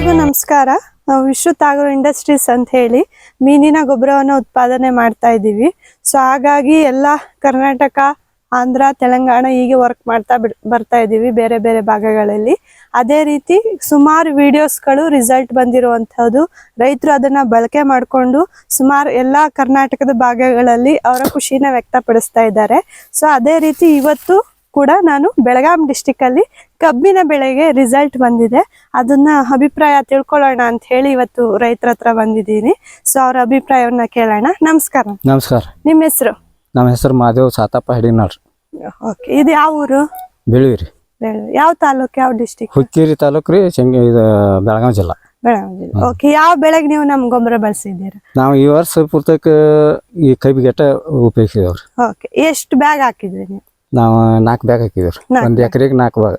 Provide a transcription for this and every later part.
ಎಲ್ಲರಿಗೂ ನಮಸ್ಕಾರ. ನಾವು ವಿಶ್ವ ತಾಗರು ಇಂಡಸ್ಟ್ರೀಸ್ ಅಂತ ಹೇಳಿ ಮೀನಿನ ಗೊಬ್ಬರವನ್ನು ಉತ್ಪಾದನೆ ಮಾಡ್ತಾ ಇದ್ದೀವಿ. ಸೊ ಹಾಗಾಗಿ ಎಲ್ಲ ಕರ್ನಾಟಕ, ಆಂಧ್ರ, ತೆಲಂಗಾಣ ಹೀಗೆ ವರ್ಕ್ ಮಾಡ್ತಾ ಬರ್ತಾ ಇದ್ದೀವಿ ಬೇರೆ ಬೇರೆ ಭಾಗಗಳಲ್ಲಿ. ಅದೇ ರೀತಿ ಸುಮಾರು ವಿಡಿಯೋಸ್ಗಳು ರಿಸಲ್ಟ್ ಬಂದಿರುವಂಥದ್ದು. ರೈತರು ಅದನ್ನ ಬಳಕೆ ಮಾಡಿಕೊಂಡು ಸುಮಾರು ಎಲ್ಲ ಕರ್ನಾಟಕದ ಭಾಗಗಳಲ್ಲಿ ಅವರ ಖುಷಿನ ವ್ಯಕ್ತಪಡಿಸ್ತಾ ಇದ್ದಾರೆ. ಸೊ ಅದೇ ರೀತಿ ಇವತ್ತು ಕೂಡ ನಾನು ಬೆಳಗಾಂ ಡಿಸ್ಟಿಕ್ ಅಲ್ಲಿ ಕಬ್ಬಿನ ಬೆಳೆಗೆ ರಿಸಲ್ಟ್ ಬಂದಿದೆ. ಅದನ್ನ ಅಭಿಪ್ರಾಯ ತಿಳ್ಕೊಳ್ಳೋಣ ಅಂತ ಹೇಳಿ ಇವತ್ತು ರೈತರ ಹತ್ರ ಬಂದಿದ್ದೀನಿ. ಸೊ ಅವ್ರ ಅಭಿಪ್ರಾಯವನ್ನ ಕೇಳೋಣ. ನಮಸ್ಕಾರ. ನಮಸ್ಕಾರ. ನಿಮ್ಮ ಹೆಸರು? ನಮ್ಮ ಹೆಸರು ಮಾದೇವ್ ಸಾತಪ್ಪ ಹಿಡಿನಾಳ್ ಓಕೆ ಇದು ಯಾವ ಊರು? ಬೆಳೂರಿ. ಬೆಳ- ಯಾವ ತಾಲೂಕು ಯಾವ ಡಿಸ್ಟಿಕ್ ಹುಕ್ಕೇರಿ ತಾಲೂಕು ರೀ ಚೆಂಗಿ ಇದು ಬೆಳಗಾವಿ ಜಿಲ್ಲಾ. ಬೆಳಗಾವಿ ಜಿಲ್ಲೆ. ಓಕೆ ಯಾವ ಬೆಳೆಗೆ ನೀವು ನಮ್ ಗೊಬ್ಬರ ಬಳಸಿದ್ದೀರಾ? ನಾವು ಈ ವರ್ಷ ಪೂರ್ತಕ ಈ ಕೈಬಿಗೆಟ್ಟ ಉಪಯೋಗಿಸಿದವ್ರಿ. ಓಕೆ ಎಷ್ಟು ಬ್ಯಾಗ್ ಹಾಕಿದ್ರಿ ನೀವು? ನಾವು ನಾಲ್ಕು ಬ್ಯಾಗ್ ಹಾಕಿದ್ರು ಒಂದ್ ಎಕರೆಗೆ ನಾಲ್ಕು ಬ್ಯಾಗ್.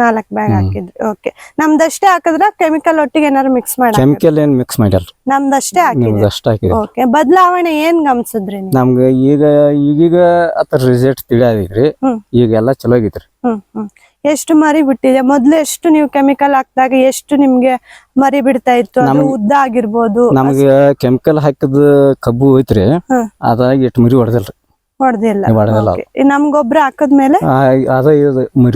ನಾಲ್ಕು ಬ್ಯಾಗ್ ಹಾಕಿದ್ರಿ. ಓಕೆ ನಮ್ದಷ್ಟೇ ಹಾಕಿದ್ರ ಕೆಮಿಕಲ್ ಒಟ್ಟಿಗೆ ಏನಾದ್ರು ಮಿಕ್ಸ್ ಮಾಡಿ ಕೆಮಿಕಲ್ ಏನ್ ಮಿಕ್ಸ್ ಮಾಡ್ಯಾರ ನಮ್ದಷ್ಟೇ ಹಾಕಿದ್ರಿ ನಿಮ್ದು ಅಷ್ಟ ಹಾಕಿದ್ರಿ. ಓಕೆ ಬದಲಾವಣೆ ಏನ್ ಗಮನಿಸಿದ್ರಿ ನಮ್ಗ ಈಗ ಈಗೀಗ ಅದ್ರ ರಿಸಲ್ಟ್ ತಿಳಿಯಾದ್ರಿ. ಈಗ ಎಲ್ಲಾ ಚಲೋ ಆಗಿದ್ರಿ. ಎಷ್ಟು ಮರಿ ಬಿಟ್ಟಿದೆ? ಮೊದ್ಲು ಎಷ್ಟು ನೀವು ಕೆಮಿಕಲ್ ಹಾಕಿದಾಗ ಎಷ್ಟು ನಿಮ್ಗೆ ಮರಿ ಬಿಡ್ತಾ ಇತ್ತು? ಉದ್ದ ಆಗಿರ್ಬೋದು? ನಮ್ಗೆ ಕೆಮಿಕಲ್ ಹಾಕಿದ ಕಬ್ಬು ಐತ್ರಿ. ಅದಾಗಿ ಅದಾಗ ಎಷ್ಟು ಮರಿ ಹೊಡೆದಿಲ್ರಿ. ಹೊಡೆದಿಲ್ಲ ಹೊಡೆದಿಲ್ಲ ನಮ್ ಗೊಬ್ಬರ ಹಾಕದ್ಮೇಲೆ? ಅದ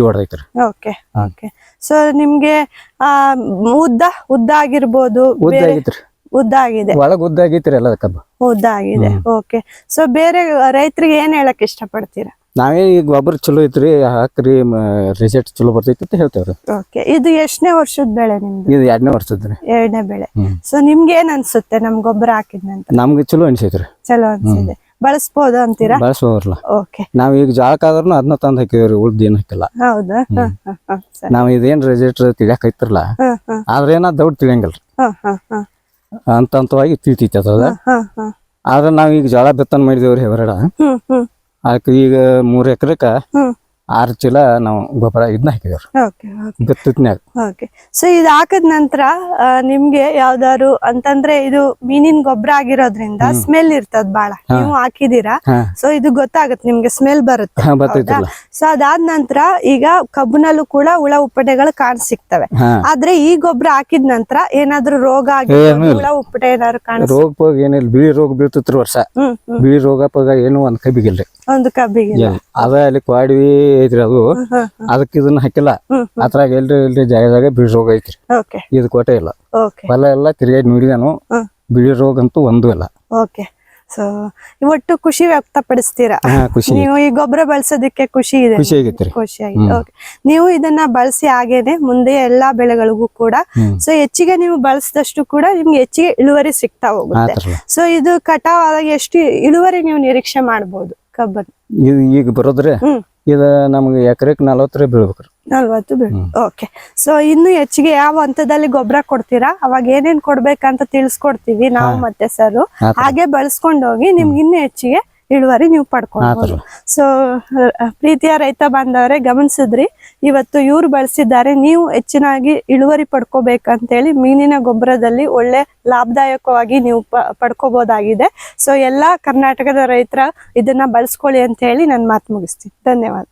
ಹೊಡೆದೈತ್ರಿ. ಓಕೆ ಓಕೆ ಸೊ ನಿಮ್ಗೆ ಆ ಉದ್ದ ಉದ್ದ ಆಗಿರ್ಬೋದು ಉದ್ದ ಆಗೈತ್ರಿ. ಉದ್ದ ಆಗಿದೆ. ಒಳಗ್ ಉದ್ದ ಆಗೈತ್ರಿ ಎಲ್ಲ ಕಬ್ಬು ಉದ್ದ ಆಗಿದೆ. ಓಕೆ ಸೊ ಬೇರೆ ರೈತರಿಗೆ ಏನ್ ಹೇಳಕ್ ಇಷ್ಟಪಡ್ತೀರಾ? ನಾವೇ ಈಗ ಗೊಬ್ಬರ ಚಲೋ ಐತ್ರಿ ಹಾಕ್ರಿ ರಿಸಲ್ಟ್ ಚಲೋ ಬರ್ತೈತಿ ಅಂತ ಹೇಳ್ತೇವ್ರಿ. ಓಕೆ ಇದು ಎಷ್ಟನೇ ವರ್ಷದ ಬೆಳೆ ನಿಮ್ದು? ಇದು ಎರಡನೇ ವರ್ಷದ ಎರಡನೇ ಬೆಳೆ. ಸೊ ನಿಮ್ಗೆ ಏನ್ ಅನ್ಸುತ್ತೆ ನಮ್ ಗೊಬ್ಬರ ಹಾಕಿದ ನಂತರ ನಮ್ಗೆ ಚಲೋ ಅನ್ಸೈತ್ರಿ. ಚಲೋ ಅನ್ಸಿದೆ ಬಳಸ್ಬೋದು ಅಂತೀರಾ? ಬಳಸುವವ್ರಲ್ಲ ಓಕೆ ನಾವ್ ಈಗ ಜಾಳಕ್ಕಾದ್ರೂ ಅದನ್ನ ತಂದ್ ಹಾಕಿವ್ರಿ ಉಳ್ದ ಏನ್ ಹಾಕಿಲ್ಲ. ಹೌದಾ? ಹ, ಹ, ಹ, ಸರಿ. ನಾವ್ ಇದೇನ್ ರಿಸಲ್ಟ್ ತಿಳಿಯಾಕ ಐತ್ರಲ್ಲ ಹ, ಹ, ಆದ್ರೆ ಏನ ದೌಡ್ ತಿಳಿಯಂಗಿಲ್ರಿ. ಹ, ಹ, ಹ, ಅಂತ ಹಂತವಾಗಿ ತಿಳಿತೈತಿ ಅದ ಹ, ಹ. ಆದ್ರೆ ನಾವ್ ಈಗ ಜೋಳ ಬಿತ್ತನೆ ಮಾಡಿದೇವ್ರಿ ಹೆವರಡ ಹ್ಮ್ ಹ್ಮ್. ಅದಕ್ಕೆ ಈಗ ಮೂರ್ ಎಕರೆಕ ಹ್ಮ್. ಆರ್ ಚೀಲ ನಾವು ಗೊಬ್ಬರ ಇದನ್ನ ಹಾಕಿದೇವ್ರಿ. ಬಿತ್ತಿದ್ನ್ಯಾಗ ಓಕೆ ಸೊ ಇದು ಹಾಕದ ನಂತರ ನಿಮ್ಗೆ ಯಾವ್ದಾದ್ರು ಅಂತಂದ್ರೆ ಇದು ಮೀನಿನ ಗೊಬ್ಬರ ಆಗಿರೋದ್ರಿಂದ ಸ್ಮೆಲ್ ಇರ್ತದ ಬಾಳ. ನೀವು ಹಾಕಿದೀರಾ? ಸೊ ಇದು ಗೊತ್ತಾಗತ್ತೆ ನಿಮ್ಗೆ ಸ್ಮೆಲ್ ಬರುತ್ತೆ. ಸೊ ಅದಾದ ನಂತರ ಈಗ ಕಬ್ಬನಲ್ಲೂ ಕೂಡ ಹುಳ ಉಪ್ಪಟೆಗಳು ಕಾಣ ಸಿಗ್ತವೆ ಆದ್ರೆ ಈ ಗೊಬ್ಬರ ಹಾಕಿದ ನಂತರ ಏನಾದ್ರು ರೋಗ ಆಗಿ ಹುಳ ಉಪ್ಪಟೆ ಏನಾದ್ರು ಕಾಣ ರೋಗ ಏನಿಲ್ಲ. ಬಿಳಿ ರೋಗ ಬೀಳ್ತಿತ್ತು ವರ್ಷ. ಬಿಳಿ ರೋಗ ಪೋಗ ಏನು ಒಂದ್ ಕಬ್ಬಿಗಿಲ್ರಿ ಒಂದು ಕಬ್ಬಿಗೆ ಅದ ಅಲ್ಲಿ ಕ್ವಾಡ್ವಿ ಐತ್ರಿ ಅದು. ಅದಕ್ಕೆ ಇದನ್ನ ಹಾಕಿಲ್ಲ. ಅದ್ರಾಗ ಎಲ್ರಿ ಎಲ್ರಿ ಜಾಗದಾಗ ಬಿಳಿ ರೋಗ ಐತ್ರಿ. ಓಕೆ. ಇದು ಕೋಟೆ ಇಲ್ಲ. ಹೊಲ ಎಲ್ಲ ತಿರುಗಾಡಿ ನೋಡಿದಾನು. ಬಿಳಿ ರೋಗ ಅಂತೂ ಒಂದು ಇಲ್ಲ. ಓಕೆ. ಸೊ ಒಟ್ಟು ಖುಷಿ ವ್ಯಕ್ತಪಡಿಸ್ತೀರಾ? ನೀವು ಈ ಗೊಬ್ಬರ ಬಳಸೋದಕ್ಕೆ ಖುಷಿ ಇದೆ. ಖುಷಿ ಆಗಿತ್ತು ನೀವು ಇದನ್ನ ಬಳಸಿ ಹಾಗೇನೆ ಮುಂದೆ ಎಲ್ಲಾ ಬೆಳೆಗಳಿಗೂ ಕೂಡ ಸೊ ಹೆಚ್ಚಿಗೆ ನೀವು ಬಳಸಿದಷ್ಟು ಕೂಡ ನಿಮ್ಗೆ ಹೆಚ್ಚಿಗೆ ಇಳುವರಿ ಸಿಗ್ತಾ ಹೋಗುತ್ತೆ. ಸೊ ಇದು ಕಟಾವ್ ಆದಾಗ ಎಷ್ಟು ಇಳುವರಿ ನೀವು ನಿರೀಕ್ಷೆ ಮಾಡ್ಬೋದು? ಕಬ್ಬನ್ ಇದು ಈಗ ಬರೋದ್ರೆ? ಇದು ನಮ್ಗೆ ಎಕರೆಕ್ ನಲವತ್ತರ ಬೀಳ್ಬೇಕ್ರಿ. ನಲ್ವತ್ತು ಬೀಳ್ ಓಕೆ. ಸೊ ಇನ್ನು ಹೆಚ್ಚಿಗೆ ಯಾವ ಹಂತದಲ್ಲಿ ಗೊಬ್ಬರ ಕೊಡ್ತೀರಾ? ಅವಾಗ ಏನೇನ್ ಕೊಡ್ಬೇಕಂತ ತಿಳಿಸ್ಕೊಡ್ತೀವಿ ನಾವು ಮತ್ತೆ ಸರ್. ಹಾಗೆ ಬಳಸ್ಕೊಂಡು ಹೋಗಿ ನಿಮ್ಗೆ ಇನ್ನು ಹೆಚ್ಚಿಗೆ ಇಳುವರಿ ನೀವು ಪಡ್ಕೊಳ್ಬೋದು. ಸೊ ಪ್ರೀತಿಯ ರೈತ ಬಾಂಧವರೇ ಗಮನಿಸಿದ್ರಿ ಇವತ್ತು ಇವ್ರು ಬಳಸಿದ್ದಾರೆ ನೀವು ಹೆಚ್ಚಿನಾಗಿ ಇಳುವರಿ ಪಡ್ಕೋಬೇಕಂತೇಳಿ ಮೀನಿನ ಗೊಬ್ಬರದಲ್ಲಿ ಒಳ್ಳೆ ಲಾಭದಾಯಕವಾಗಿ ನೀವು ಪ ಪಡ್ಕೋಬಹುದಾಗಿದೆ ಸೊ ಎಲ್ಲಾ ಕರ್ನಾಟಕದ ರೈತರ ಇದನ್ನ ಬಳಸ್ಕೊಳ್ಳಿ ಅಂತ ಹೇಳಿ ನಾನು ಮಾತು ಮುಗಿಸ್ತೀನಿ. ಧನ್ಯವಾದ.